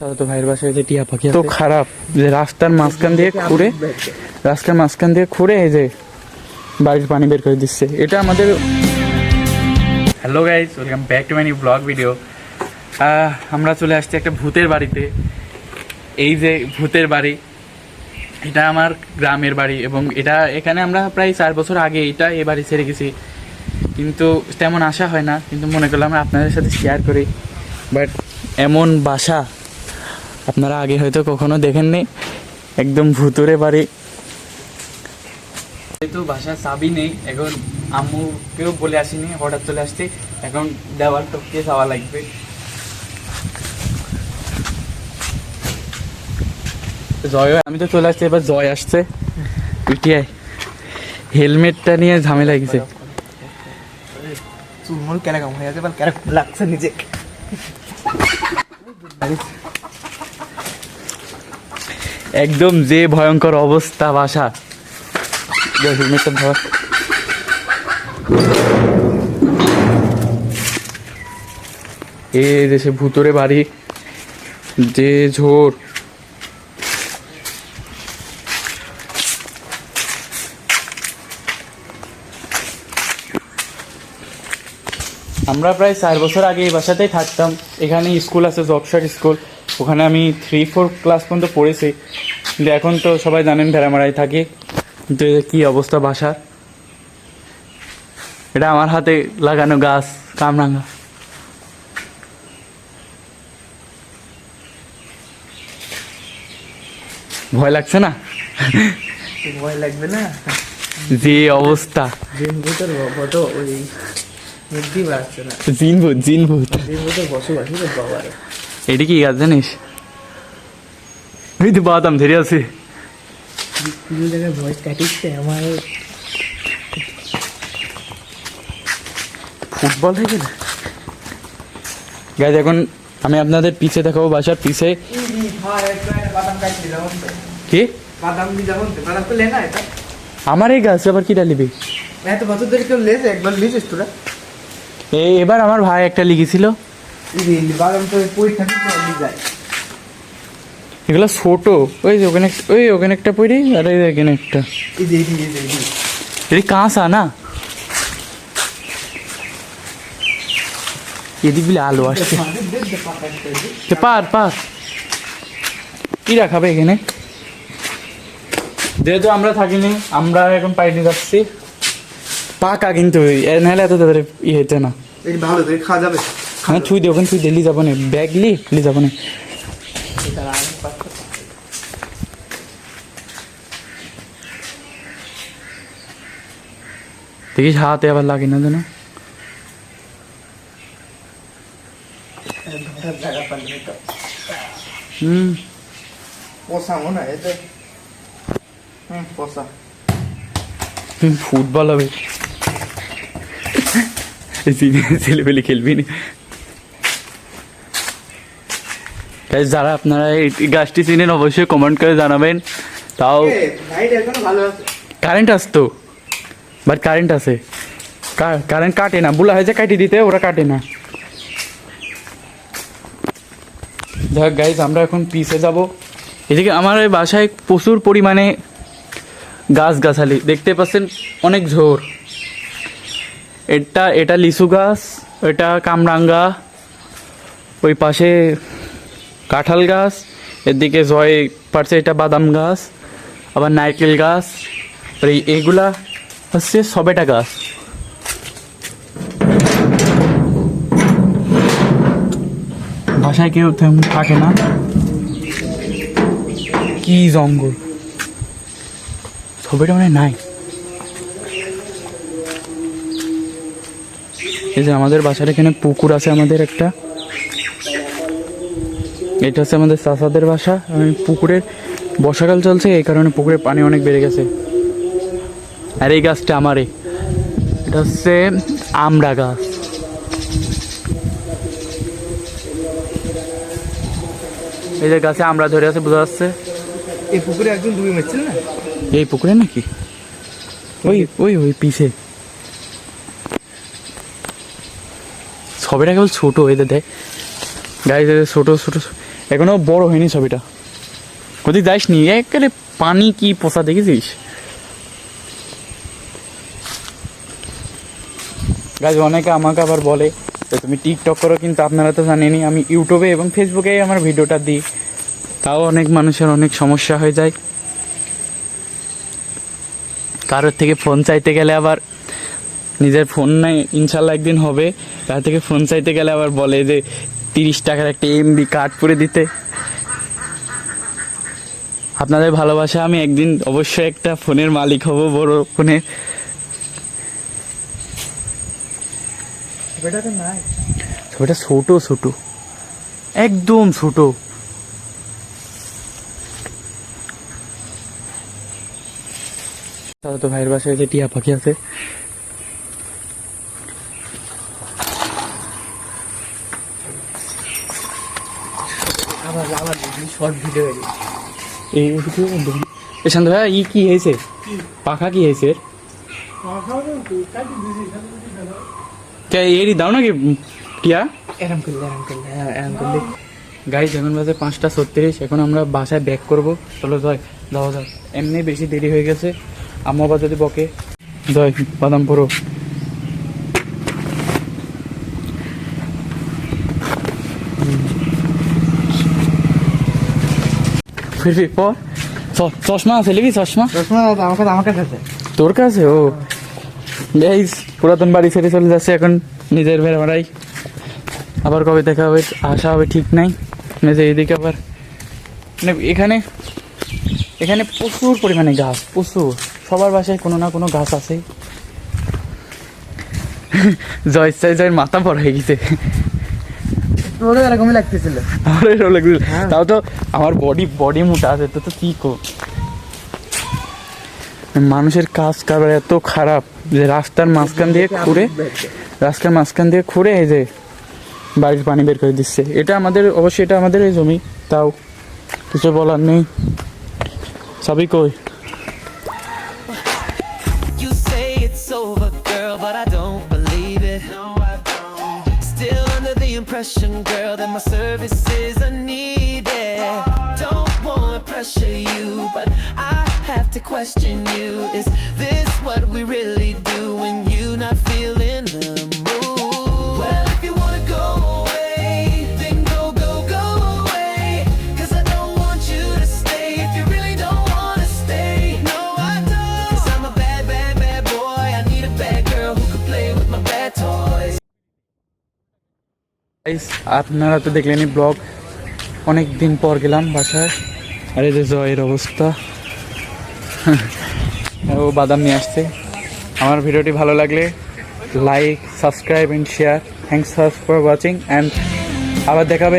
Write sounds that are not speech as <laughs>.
তো ভাইয়ের বাসায় যে টিয়া পাখি তো খারাপ যে রাস্তার মাঝখান দিয়ে খুঁড়ে রাস্তার মাঝখান দিয়ে খুঁড়ে এই যে বাড়ির পানি বের করে দিচ্ছে। এটা আমাদের hello guys welcome back to my vlog video আমরা চলে আসছি একটা ভূতের বাড়িতে। এই যে ভূতের বাড়ি এটা আমার গ্রামের বাড়ি এবং এটা এখানে আমরা প্রায় চার বছর আগে এটা এ বাড়ি ছেড়ে গেছি। কিন্তু তেমন আশা হয় না কিন্তু মনে করলাম আপনাদের সাথে শেয়ার করি। বাট এমন বাসা আপনারা আগে হয়তো কখনো দেখেননি। একদম ভুতুরে বাড়ি। যেহেতু বাসার চাবি নেই এখন আম্মুকেও বলে আসিনি হঠাৎ চলে আসছি। এখন দেওয়াল টপকে যাওয়া লাগবে। জয় আমি তো চলে আসছি এবার জয় আসছে। পিটিআই হেলমেটটা নিয়ে ঝামেলা গেছে চুলমুল কেরকম হয়ে আছে? কেরকম লাগছে নিজে একদম যে ভয়ঙ্কর অবস্থা বাসা। এ দেশে ভুতুরে বাড়ি, যে ঝোর। আমরা প্রায় চার বছর আগে এই বাসাতেই থাকতাম। এখানে স্কুল আছে জবশার স্কুল। ওখানে আমি থ্রি ফোর ক্লাস পর্যন্ত পড়েছি। কিন্তু এখন তো সবাই জানেন ভেড়ামারায় থাকি। কিন্তু কি অবস্থা বাসার? এটা আমার হাতে লাগানো গাছ কামরাঙ্গা ভয় লাগছে না? ভয় লাগবে না? যে অবস্থা। জিন ভূতের ফটো ওই বাড়ছে না। জিন ভূতের বসবাস বাবা এটি কি গাছ জানিস? এই তো বাদাম কাটিচ্ছে আমার ফুটবল হয়ে গেলে গাছ এখন আমি আপনাদের পিছে দেখাবো বাসার পিছে। কি? আমার এই গাছ আবার কি ডালিবি এত বছর ধরে কেউ লেছে একবার লিছিস তোরা এই এবার আমার ভাই একটা লিখেছিল। বাদাম তো পরীক্ষা যায় এগুলো ছোট। ওই যে ওখানে ওই ওখানে একটা পড়ি আর এই এখানে একটা। এটি কাঁচা না? এদিক বিলে আলো আসছে। পার পার। কি রাখাবে এখানে? যেহেতু আমরা থাকিনি আমরা এখন পাইনি যাচ্ছি। পাকা কিন্তু নাহলে এত তাদের ই হইতে না। এই ভালো খাওয়া যাবে। হ্যাঁ থুই দে ওখানে থুই দিল্লি যাব না। ব্যাগ লি লি যাব না এটা আমি পাচ্ছি দেখিস হাতে আবার লাগে না যেন হুম ফুটবল হবে ছেলেপেলে খেলবি না যারা আপনারা এই গাছটি চিনেন অবশ্যই কমেন্ট করে জানাবেন তাও কারেন্ট আসতো বাট কারেন্ট আছে। কারেন্ট কাটে না। বুলা হয়েছে, কাটি দিতে, ওরা কাটে না। দেখ গাইজ আমরা এখন পিসে যাব। এদিকে আমার এই বাসায় প্রচুর পরিমাণে গাছ গাছালি দেখতে পাচ্ছেন, অনেক ঝোর। এটা এটা লিচু গাছ, এটা কামরাঙ্গা, ওই পাশে কাঁঠাল গাছ, এদিকে জয় পারছে এটা বাদাম গাছ, আবার নারকেল গাছ এই এইগুলা হচ্ছে সবেটা গাছ বাসায় কেউ থাকে না। কি জঙ্গল। সবেটা মানে নাই। এই যে আমাদের বাসার এখানে পুকুর আছে আমাদের একটা। এটা হচ্ছে আমাদের চাষাদের বাসা। পুকুরের বর্ষাকাল চলছে, এই কারণে পুকুরের পানি অনেক বেড়ে গেছে। আর এই গাছটা আমারই। এটা হচ্ছে আমড়া গাছ। এই যে গাছে আমরা ধরে আছে বোঝা যাচ্ছে? এই পুকুরে একজন ডুবে মারছিল না? এই পুকুরে নাকি? ওই ওই ওই পিছে। সবেটা কেবল ছোট এদের দেয় গাড়িতে ছোট ছোট এখনও বড় হয়নি ছবিটা। কোথায় যাইস নি একেবারে পানি কি পোষা দেখেছিস? গাছ অনেকে আমাকে আবার বলে যে, তুমি টিকটক করো কিন্তু আপনারা তো জানেনই, আমি ইউটিউবে এবং ফেসবুকে আমার ভিডিওটা দিই। তাও অনেক মানুষের অনেক সমস্যা হয়ে যায়। কারোর থেকে ফোন চাইতে গেলে আবার নিজের ফোন নাই ইনশাল্লাহ একদিন হবে। তার থেকে ফোন চাইতে গেলে আবার বলে যে, তিরিশ টাকার একটা এমবি কার্ড করে দিতে। আপনাদের ভালোবাসা, আমি একদিন অবশ্যই একটা ফোনের মালিক হব বড় ফোনের নাই। ছবিটা ছোট ছোট। একদম ছোট। তাহলে তো ভাইয়ের বাসায় যে টিয়া পাখি আছে। আবার আবার শর্ট ভিডিও এই এই শান্ত ভাই ই কি হয়েছে? পাখা কি হয়েছে? কে এরই দাও নাকি? টিয়া? এরম করলে এরম করলে এরম করলে। গাইজ এখন বাজে পাঁচটা ছত্রিশ এখন আমরা বাসায় ব্যাক করব। চলো জয় যাওয়া যাক। এমনি বেশি দেরি হয়ে গেছে। আম্মা আবার যদি বকে। জয় বাদাম পড়ো ফির ফির পর চশমা আছে লিখি চশমা? চশমা আমার কাছে আমার কাছে আছে তোর কাছে? ও। গাইজ পুরাতন বাড়ি ছেড়ে চলে যাচ্ছে এখন। নিজের ভেড়া ভাড়াই আবার কবে দেখা হবে আসা হবে ঠিক নাই। যে এদিকে আবার। মানে এখানে এখানে প্রচুর পরিমাণে গাছ প্রচুর। সবার বাসায় কোনো না কোনো গাছ আছে। <laughs> জয় জয় জয়ের মাথা বড় হয়ে গেছে। তোরও এরকমই লাগতেছিল। আমার এরকম লাগছিল হ্যাঁ। তাও তো আমার বডি বডি মোটা আছে তো তো কি কো মানুষের কাজ কারবার এত খারাপ। যে রাস্তার মাঝখান দিয়ে ঘুরে রাস্তার মাঝখান দিয়ে খুঁড়ে এই যে বাড়ির পানি বের করে দিচ্ছে এটা আমাদের অবশ্যই এটা আমাদের এই জমি তাও কিছু বলার নেই সবই কই impression, girl, that my services are needed. Don't wanna pressure you, but I have to question you. Is this what we really আপনারা তো দেখলেনই ব্লগ। অনেক দিন পর গেলাম বাসায়। আর এই যে জয়ের অবস্থা। ও বাদাম নিয়ে আসছে। আমার ভিডিওটি ভালো লাগলে like subscribe and share thanks for watching and আবার দেখাবে।